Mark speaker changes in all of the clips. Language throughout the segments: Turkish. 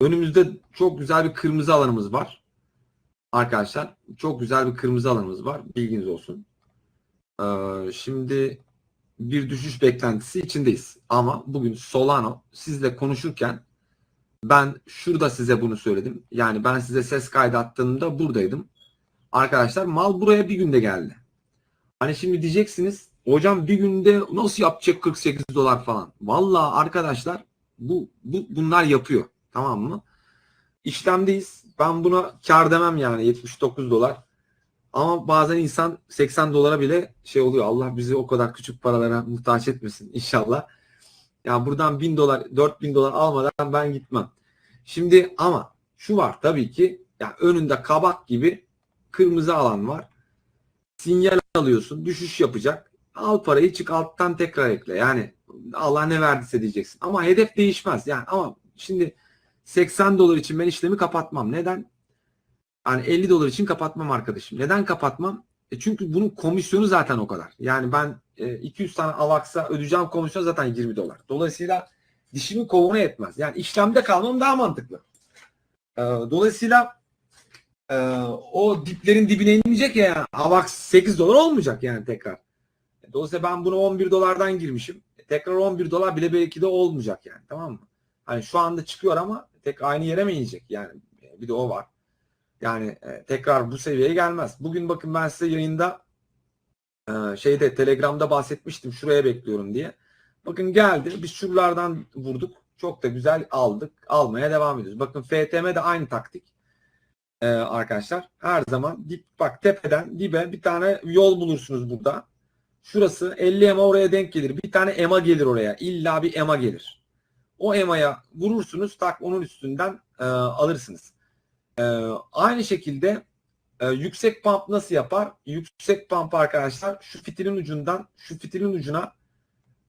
Speaker 1: Önümüzde çok güzel bir kırmızı alanımız var. Arkadaşlar çok güzel bir kırmızı alanımız var. Bilginiz olsun. Ee, şimdi bir düşüş beklentisi içindeyiz. Ama bugün Solano sizle konuşurken ben şurada size bunu söyledim. Yani ben size ses kaydı attığımda buradaydım. Arkadaşlar mal buraya bir günde geldi. Hani şimdi diyeceksiniz hocam bir günde nasıl yapacak 48 dolar falan. Vallahi arkadaşlar bu, bu bunlar yapıyor. Tamam mı? İşlemdeyiz. Ben buna kar demem yani 79 dolar. Ama bazen insan 80 dolara bile şey oluyor. Allah bizi o kadar küçük paralara muhtaç etmesin inşallah. Yani buradan 1000 dolar, 4000 dolar almadan ben gitmem. Şimdi ama şu var tabii ki yani önünde kabak gibi kırmızı alan var. Sinyal alıyorsun. Düşüş yapacak. Al parayı çık alttan tekrar ekle. Yani Allah ne verdiyse diyeceksin. Ama hedef değişmez. Yani ama şimdi 80 dolar için ben işlemi kapatmam. Neden? Yani 50 dolar için kapatmam arkadaşım. Neden kapatmam? E çünkü bunun komisyonu zaten o kadar. Yani ben e, 200 tane Avax'a ödeyeceğim komisyon zaten 20 dolar. Dolayısıyla dişimin kovuğuna yetmez. Yani işlemde kalmam daha mantıklı. E, dolayısıyla e, o diplerin dibine inmeyecek ya. Avax 8 dolar olmayacak yani tekrar. Dolayısıyla ben bunu 11 dolardan girmişim. E, tekrar 11 dolar bile belki de olmayacak yani. Tamam mı? Hani şu anda çıkıyor ama tek aynı yere mi inecek? Yani e, bir de o var. Yani e, tekrar bu seviyeye gelmez. Bugün bakın ben size yayında e, şeyde Telegram'da bahsetmiştim şuraya bekliyorum diye. Bakın geldi. Biz şuralardan vurduk. Çok da güzel aldık. Almaya devam ediyoruz. Bakın FTM de aynı taktik. E, arkadaşlar her zaman dip bak tepeden dibe bir tane yol bulursunuz burada. Şurası 50 EMA oraya denk gelir. Bir tane EMA gelir oraya. İlla bir EMA gelir. O EMA'ya vurursunuz tak onun üstünden e, alırsınız. E, aynı şekilde e, yüksek pump nasıl yapar? Yüksek pump arkadaşlar şu fitilin ucundan şu fitilin ucuna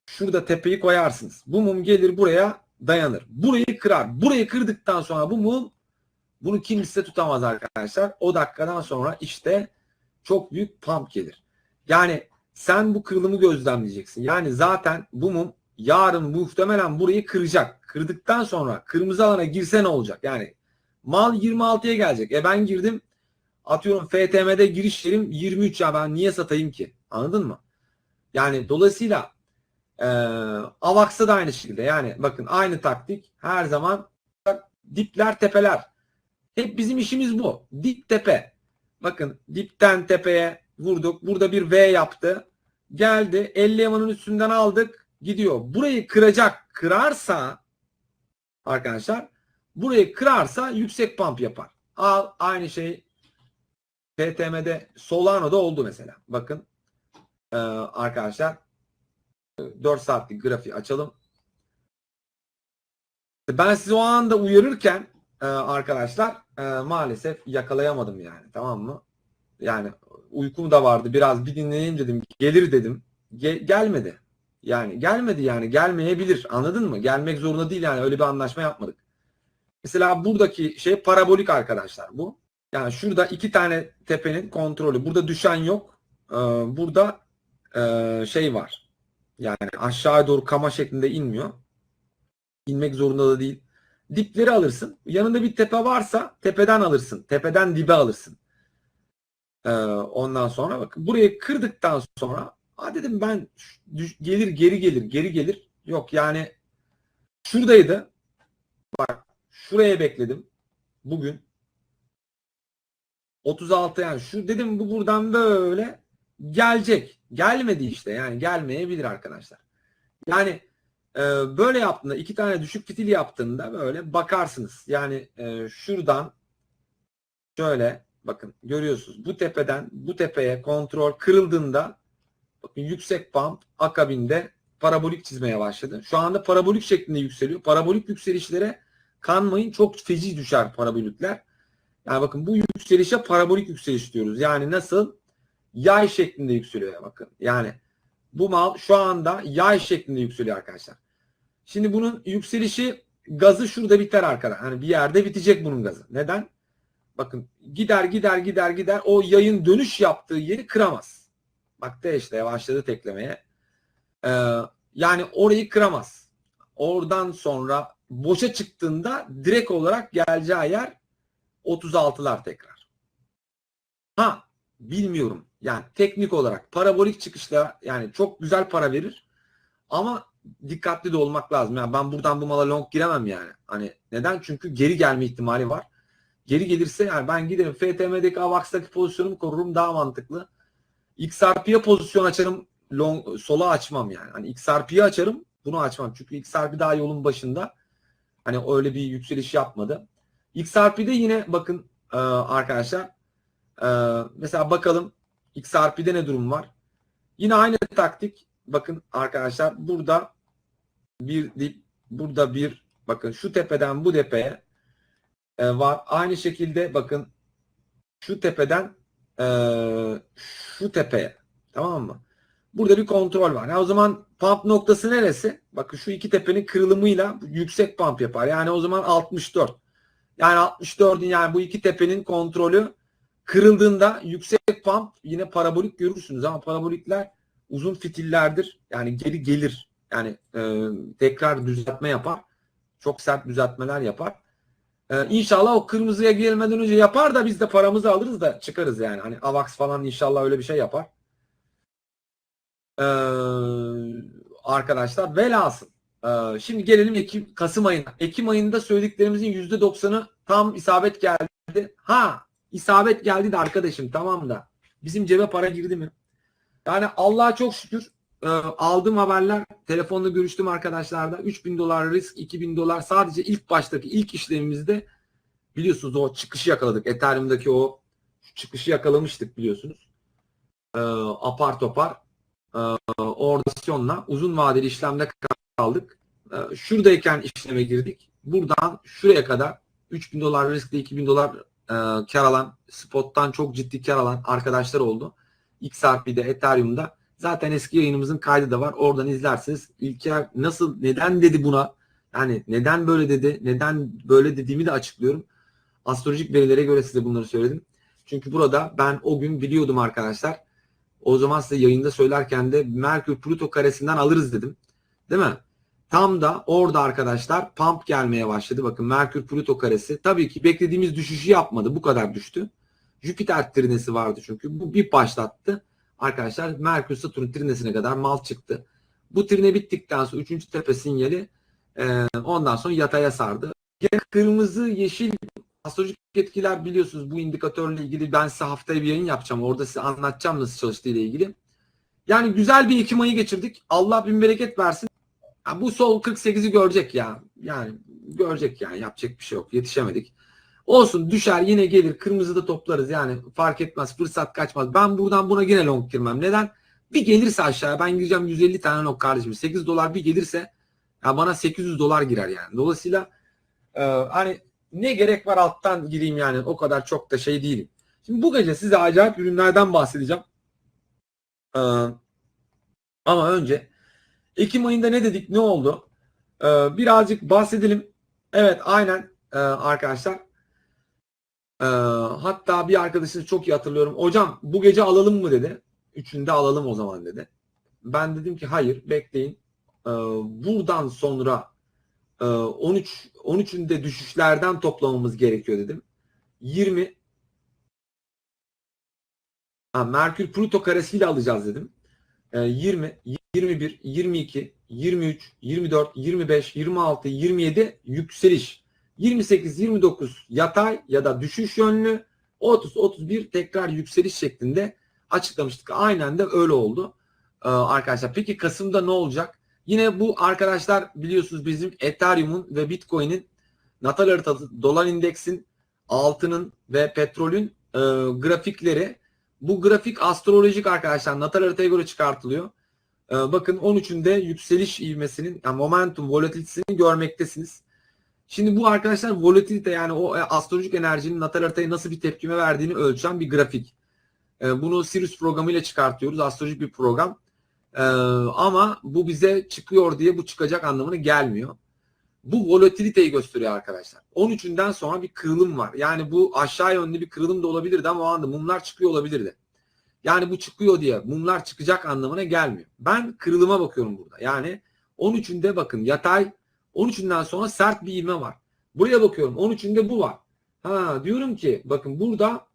Speaker 1: şurada tepeyi koyarsınız. Bu mum gelir buraya dayanır. Burayı kırar. Burayı kırdıktan sonra bu mum bunu kimse tutamaz arkadaşlar. O dakikadan sonra işte çok büyük pump gelir. Yani sen bu kırılımı gözlemleyeceksin. Yani zaten bu mum yarın muhtemelen burayı kıracak. Kırdıktan sonra kırmızı alana girse ne olacak? Yani mal 26'ya gelecek. E ben girdim atıyorum FTM'de giriş yerim 23 ya ben niye satayım ki? Anladın mı? Yani dolayısıyla e, Avax'ta da aynı şekilde. Yani bakın aynı taktik her zaman dipler tepeler. Hep bizim işimiz bu. Dip tepe. Bakın dipten tepeye vurduk. Burada bir V yaptı. Geldi. 50 yamanın üstünden aldık. Gidiyor. Burayı kıracak. Kırarsa arkadaşlar burayı kırarsa yüksek pump yapar. Al aynı şey PTM'de Solano'da oldu mesela. Bakın ee, arkadaşlar 4 saatlik grafiği açalım. Ben sizi o anda uyarırken e, arkadaşlar e, maalesef yakalayamadım yani tamam mı? Yani uykum da vardı biraz bir dinleyeyim dedim gelir dedim Ge- gelmedi. Yani gelmedi yani gelmeyebilir anladın mı? Gelmek zorunda değil yani öyle bir anlaşma yapmadık. Mesela buradaki şey parabolik arkadaşlar bu. Yani şurada iki tane tepenin kontrolü. Burada düşen yok. Ee, burada e, şey var. Yani aşağıya doğru kama şeklinde inmiyor. İnmek zorunda da değil. Dipleri alırsın. Yanında bir tepe varsa tepeden alırsın. Tepeden dibe alırsın. Ee, ondan sonra bakın burayı kırdıktan sonra ha dedim ben gelir geri gelir geri gelir. Yok yani şuradaydı. Bak şuraya bekledim. Bugün 36 yani şu dedim bu buradan böyle gelecek. Gelmedi işte yani gelmeyebilir arkadaşlar. Yani e, böyle yaptığında iki tane düşük fitil yaptığında böyle bakarsınız. Yani e, şuradan şöyle bakın görüyorsunuz bu tepeden bu tepeye kontrol kırıldığında yüksek pump akabinde parabolik çizmeye başladı. Şu anda parabolik şeklinde yükseliyor. Parabolik yükselişlere kanmayın çok feci düşer parabolikler. Yani bakın bu yükselişe parabolik yükseliş diyoruz. Yani nasıl? Yay şeklinde yükseliyor bakın. Yani bu mal şu anda yay şeklinde yükseliyor arkadaşlar. Şimdi bunun yükselişi gazı şurada biter arkadaşlar. Hani bir yerde bitecek bunun gazı. Neden? Bakın gider gider gider gider o yayın dönüş yaptığı yeri kıramaz. Bak de işte başladı teklemeye. Ee, yani orayı kıramaz. Oradan sonra boşa çıktığında direkt olarak geleceği yer 36'lar tekrar. Ha bilmiyorum. Yani teknik olarak parabolik çıkışla yani çok güzel para verir. Ama dikkatli de olmak lazım. Yani ben buradan bu mala long giremem yani. Hani neden? Çünkü geri gelme ihtimali var. Geri gelirse yani ben giderim FTM'deki AVAX'taki pozisyonumu korurum daha mantıklı. XRP'ye pozisyon açarım. Long, sola açmam yani. Hani XRP'yi açarım. Bunu açmam. Çünkü XRP daha yolun başında. Hani öyle bir yükseliş yapmadı. XRP'de yine bakın e, arkadaşlar e, mesela bakalım XRP'de ne durum var? Yine aynı taktik. Bakın arkadaşlar burada bir dip burada bir bakın şu tepeden bu tepeye e, var. Aynı şekilde bakın şu tepeden şu tepeye tamam mı? Burada bir kontrol var. Yani o zaman pump noktası neresi? Bakın şu iki tepenin kırılımıyla yüksek pump yapar. Yani o zaman 64. Yani 64'ün yani bu iki tepenin kontrolü kırıldığında yüksek pump yine parabolik görürsünüz ama parabolikler uzun fitillerdir. Yani geri gelir. Yani e, tekrar düzeltme yapar. Çok sert düzeltmeler yapar. E, inşallah o kırmızıya gelmeden önce yapar da biz de paramızı alırız da çıkarız yani. Hani AVAX falan inşallah öyle bir şey yapar. E, arkadaşlar velhasıl. E, şimdi gelelim Ekim, Kasım ayına. Ekim ayında söylediklerimizin %90'ı tam isabet geldi. Ha isabet geldi de arkadaşım tamam da bizim cebe para girdi mi? Yani Allah'a çok şükür e, aldığım haberler telefonla görüştüm arkadaşlarla 3000 dolar risk 2000 dolar sadece ilk baştaki ilk işlemimizde biliyorsunuz o çıkışı yakaladık. Ethereum'daki o çıkışı yakalamıştık biliyorsunuz. E, apar topar e, ordasyonla uzun vadeli işlemde kaldık. E, şuradayken işleme girdik. Buradan şuraya kadar 3000 dolar riskle 2000 dolar e, kar alan spottan çok ciddi kar alan arkadaşlar oldu. XRP'de, Ethereum'da zaten eski yayınımızın kaydı da var. Oradan izlersiniz. İlker nasıl, neden dedi buna? Yani neden böyle dedi? Neden böyle dediğimi de açıklıyorum. Astrolojik verilere göre size bunları söyledim. Çünkü burada ben o gün biliyordum arkadaşlar. O zaman size yayında söylerken de Merkür Pluto karesinden alırız dedim. Değil mi? Tam da orada arkadaşlar pump gelmeye başladı. Bakın Merkür Pluto karesi. Tabii ki beklediğimiz düşüşü yapmadı. Bu kadar düştü. Jüpiter trinesi vardı çünkü. Bu bir başlattı. Arkadaşlar Merkür Satürn trinesine kadar mal çıktı. Bu trine bittikten sonra 3. tepe sinyali e, ondan sonra yataya sardı. Gene kırmızı, yeşil astrolojik etkiler biliyorsunuz bu indikatörle ilgili ben size haftaya bir yayın yapacağım. Orada size anlatacağım nasıl çalıştığı ile ilgili. Yani güzel bir Ekim ayı geçirdik. Allah bin bereket versin. Ya bu sol 48'i görecek ya. Yani görecek yani yapacak bir şey yok. Yetişemedik. Olsun düşer yine gelir. Kırmızı da toplarız yani fark etmez. Fırsat kaçmaz. Ben buradan buna yine long girmem. Neden? Bir gelirse aşağıya ben gireceğim 150 tane long kardeşim. 8 dolar bir gelirse ya bana 800 dolar girer yani. Dolayısıyla e, hani ne gerek var alttan gireyim yani o kadar çok da şey değilim. Şimdi bu gece size acayip ürünlerden bahsedeceğim. Ee, ama önce Ekim ayında ne dedik ne oldu? Ee, birazcık bahsedelim. Evet aynen e, arkadaşlar. Ee, hatta bir arkadaşınız çok iyi hatırlıyorum. Hocam bu gece alalım mı dedi. Üçünde alalım o zaman dedi. Ben dedim ki hayır bekleyin. Ee, buradan sonra e, 13 13'ünde düşüşlerden toplamamız gerekiyor dedim. 20 ha, Merkür Pluto karesiyle alacağız dedim. Ee, 20 21 22 23 24 25 26 27 yükseliş. 28 29 yatay ya da düşüş yönlü 30 31 tekrar yükseliş şeklinde açıklamıştık. Aynen de öyle oldu. Ee, arkadaşlar peki Kasım'da ne olacak? Yine bu arkadaşlar biliyorsunuz bizim Ethereum'un ve Bitcoin'in natal haritası, dolar indeksin, altının ve petrolün e, grafikleri. Bu grafik astrolojik arkadaşlar natal haritaya göre çıkartılıyor. E, bakın 13'ünde yükseliş ivmesinin, yani momentum volatilitesini görmektesiniz. Şimdi bu arkadaşlar volatilite yani o e, astrolojik enerjinin natal haritaya nasıl bir tepkime verdiğini ölçen bir grafik. E, bunu Sirius programıyla çıkartıyoruz. Astrolojik bir program. E, ama bu bize çıkıyor diye bu çıkacak anlamına gelmiyor. Bu volatiliteyi gösteriyor arkadaşlar. 13'ünden sonra bir kırılım var. Yani bu aşağı yönlü bir kırılım da olabilirdi ama o anda mumlar çıkıyor olabilirdi. Yani bu çıkıyor diye mumlar çıkacak anlamına gelmiyor. Ben kırılıma bakıyorum burada. Yani 13'ünde bakın yatay 13'ünden sonra sert bir ivme var. Buraya bakıyorum 13'ünde bu var. Ha diyorum ki bakın burada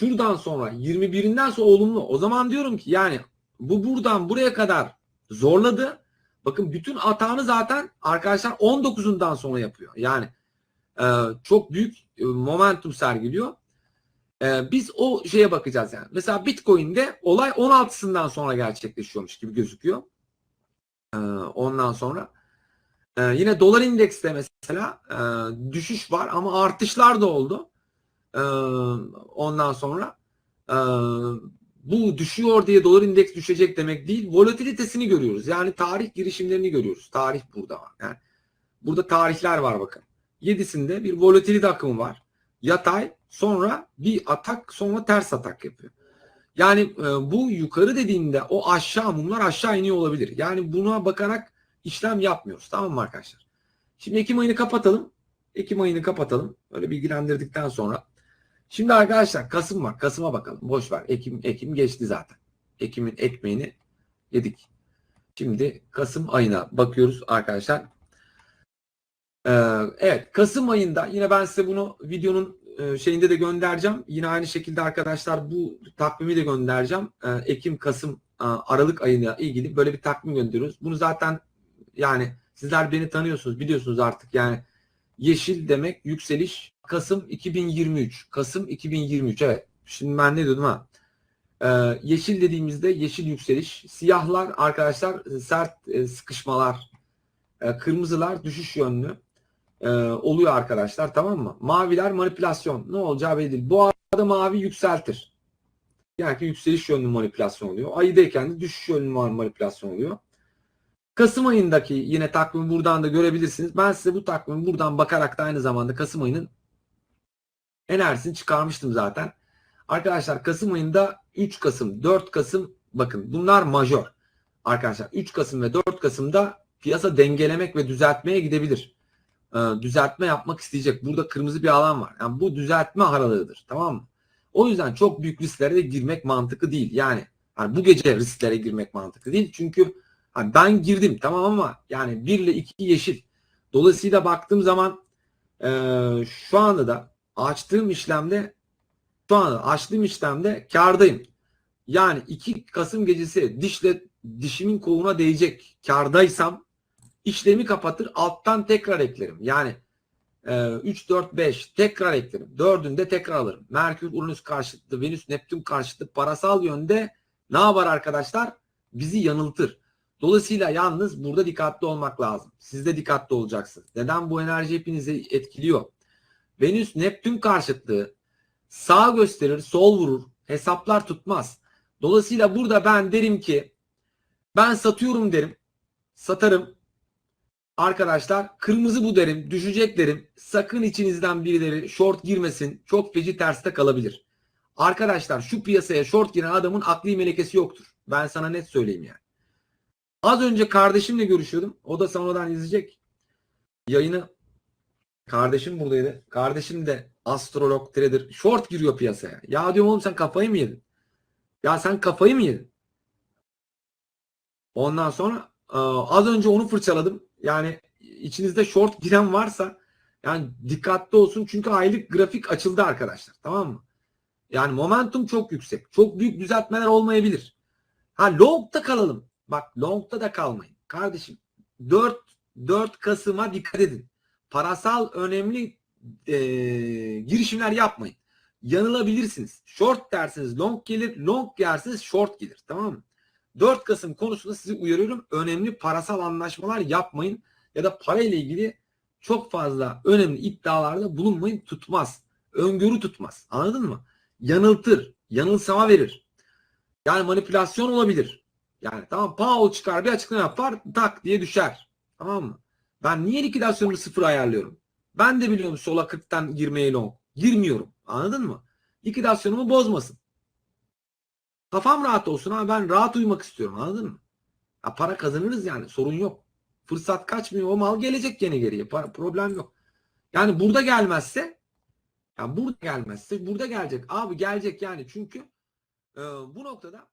Speaker 1: şuradan sonra 21'inden sonra olumlu. O zaman diyorum ki yani bu buradan buraya kadar zorladı. Bakın bütün atağını zaten arkadaşlar 19'undan sonra yapıyor. Yani e, çok büyük e, momentum sergiliyor. E, biz o şeye bakacağız yani. Mesela Bitcoin'de olay 16'sından sonra gerçekleşiyormuş gibi gözüküyor. E, ondan sonra e, yine dolar indekste mesela e, düşüş var ama artışlar da oldu. E, ondan sonra e, bu düşüyor diye dolar indeks düşecek demek değil. Volatilitesini görüyoruz. Yani tarih girişimlerini görüyoruz. Tarih burada var. Yani burada tarihler var bakın. 7'sinde bir volatilite akımı var. Yatay sonra bir atak sonra ters atak yapıyor. Yani e, bu yukarı dediğimde o aşağı mumlar aşağı iniyor olabilir. Yani buna bakarak işlem yapmıyoruz. Tamam mı arkadaşlar? Şimdi Ekim ayını kapatalım. Ekim ayını kapatalım. Öyle bilgilendirdikten sonra. Şimdi arkadaşlar Kasım var. Kasım'a bakalım. Boş ver. Ekim Ekim geçti zaten. Ekim'in ekmeğini yedik. Şimdi Kasım ayına bakıyoruz arkadaşlar. Ee, evet Kasım ayında yine ben size bunu videonun e, şeyinde de göndereceğim. Yine aynı şekilde arkadaşlar bu takvimi de göndereceğim. Ee, Ekim, Kasım, e, Aralık ayına ilgili böyle bir takvim gönderiyoruz. Bunu zaten yani sizler beni tanıyorsunuz, biliyorsunuz artık yani yeşil demek yükseliş Kasım 2023. Kasım 2023 evet. Şimdi ben ne diyordum ha? Ee, yeşil dediğimizde yeşil yükseliş. Siyahlar arkadaşlar sert e, sıkışmalar. E, kırmızılar düşüş yönlü e, oluyor arkadaşlar tamam mı? Maviler manipülasyon. Ne olacağı belli değil. Bu arada mavi yükseltir. Yani ki yükseliş yönlü manipülasyon oluyor. Ayıdayken de düşüş yönlü manipülasyon oluyor. Kasım ayındaki yine takvimi buradan da görebilirsiniz. Ben size bu takvimi buradan bakarak da aynı zamanda Kasım ayının enerjisini çıkarmıştım zaten. Arkadaşlar Kasım ayında 3 Kasım, 4 Kasım bakın bunlar majör. Arkadaşlar 3 Kasım ve 4 Kasım'da piyasa dengelemek ve düzeltmeye gidebilir. Ee, düzeltme yapmak isteyecek. Burada kırmızı bir alan var. Yani bu düzeltme aralığıdır. Tamam mı? O yüzden çok büyük risklere de girmek mantıklı değil. Yani hani bu gece risklere girmek mantıklı değil. Çünkü hani ben girdim tamam ama yani 1 ile 2 yeşil. Dolayısıyla baktığım zaman e, şu anda da açtığım işlemde şu anda açtığım işlemde kardayım. Yani 2 Kasım gecesi dişle dişimin koluna değecek kardaysam işlemi kapatır alttan tekrar eklerim. Yani e, 3, 4, 5 tekrar eklerim. Dördünde tekrar alırım. Merkür, Uranüs karşıtı, Venüs, Neptün karşıtı parasal yönde ne yapar arkadaşlar? Bizi yanıltır. Dolayısıyla yalnız burada dikkatli olmak lazım. Siz de dikkatli olacaksınız. Neden bu enerji hepinizi etkiliyor? Venüs Neptün karşıtlığı sağ gösterir, sol vurur. Hesaplar tutmaz. Dolayısıyla burada ben derim ki ben satıyorum derim. Satarım. Arkadaşlar kırmızı bu derim. Düşecek derim. Sakın içinizden birileri short girmesin. Çok feci terste kalabilir. Arkadaşlar şu piyasaya short giren adamın akli melekesi yoktur. Ben sana net söyleyeyim yani. Az önce kardeşimle görüşüyordum. O da sonradan izleyecek. Yayını Kardeşim buradaydı. Kardeşim de astrolog, trader. Short giriyor piyasaya. Ya diyorum oğlum sen kafayı mı yedin? Ya sen kafayı mı yedin? Ondan sonra e, az önce onu fırçaladım. Yani içinizde short giren varsa yani dikkatli olsun çünkü aylık grafik açıldı arkadaşlar. Tamam mı? Yani momentum çok yüksek. Çok büyük düzeltmeler olmayabilir. Ha long'da kalalım. Bak long'da da kalmayın. Kardeşim 4 4 Kasım'a dikkat edin parasal önemli e, girişimler yapmayın. Yanılabilirsiniz. Short dersiniz long gelir, long yersiniz short gelir. Tamam mı? 4 Kasım konusunda sizi uyarıyorum. Önemli parasal anlaşmalar yapmayın ya da para ile ilgili çok fazla önemli iddialarda bulunmayın tutmaz. Öngörü tutmaz. Anladın mı? Yanıltır. Yanılsama verir. Yani manipülasyon olabilir. Yani tamam Powell çıkar bir açıklama yapar tak diye düşer. Tamam mı? Ben niye likidasyonumu sıfır ayarlıyorum? Ben de biliyorum sola 40'tan girmeye long. Girmiyorum. Anladın mı? Likidasyonumu bozmasın. Kafam rahat olsun ama ben rahat uyumak istiyorum. Anladın mı? Ya para kazanırız yani. Sorun yok. Fırsat kaçmıyor. O mal gelecek gene geriye. Para, problem yok. Yani burada gelmezse ya burada gelmezse burada gelecek. Abi gelecek yani çünkü e, bu noktada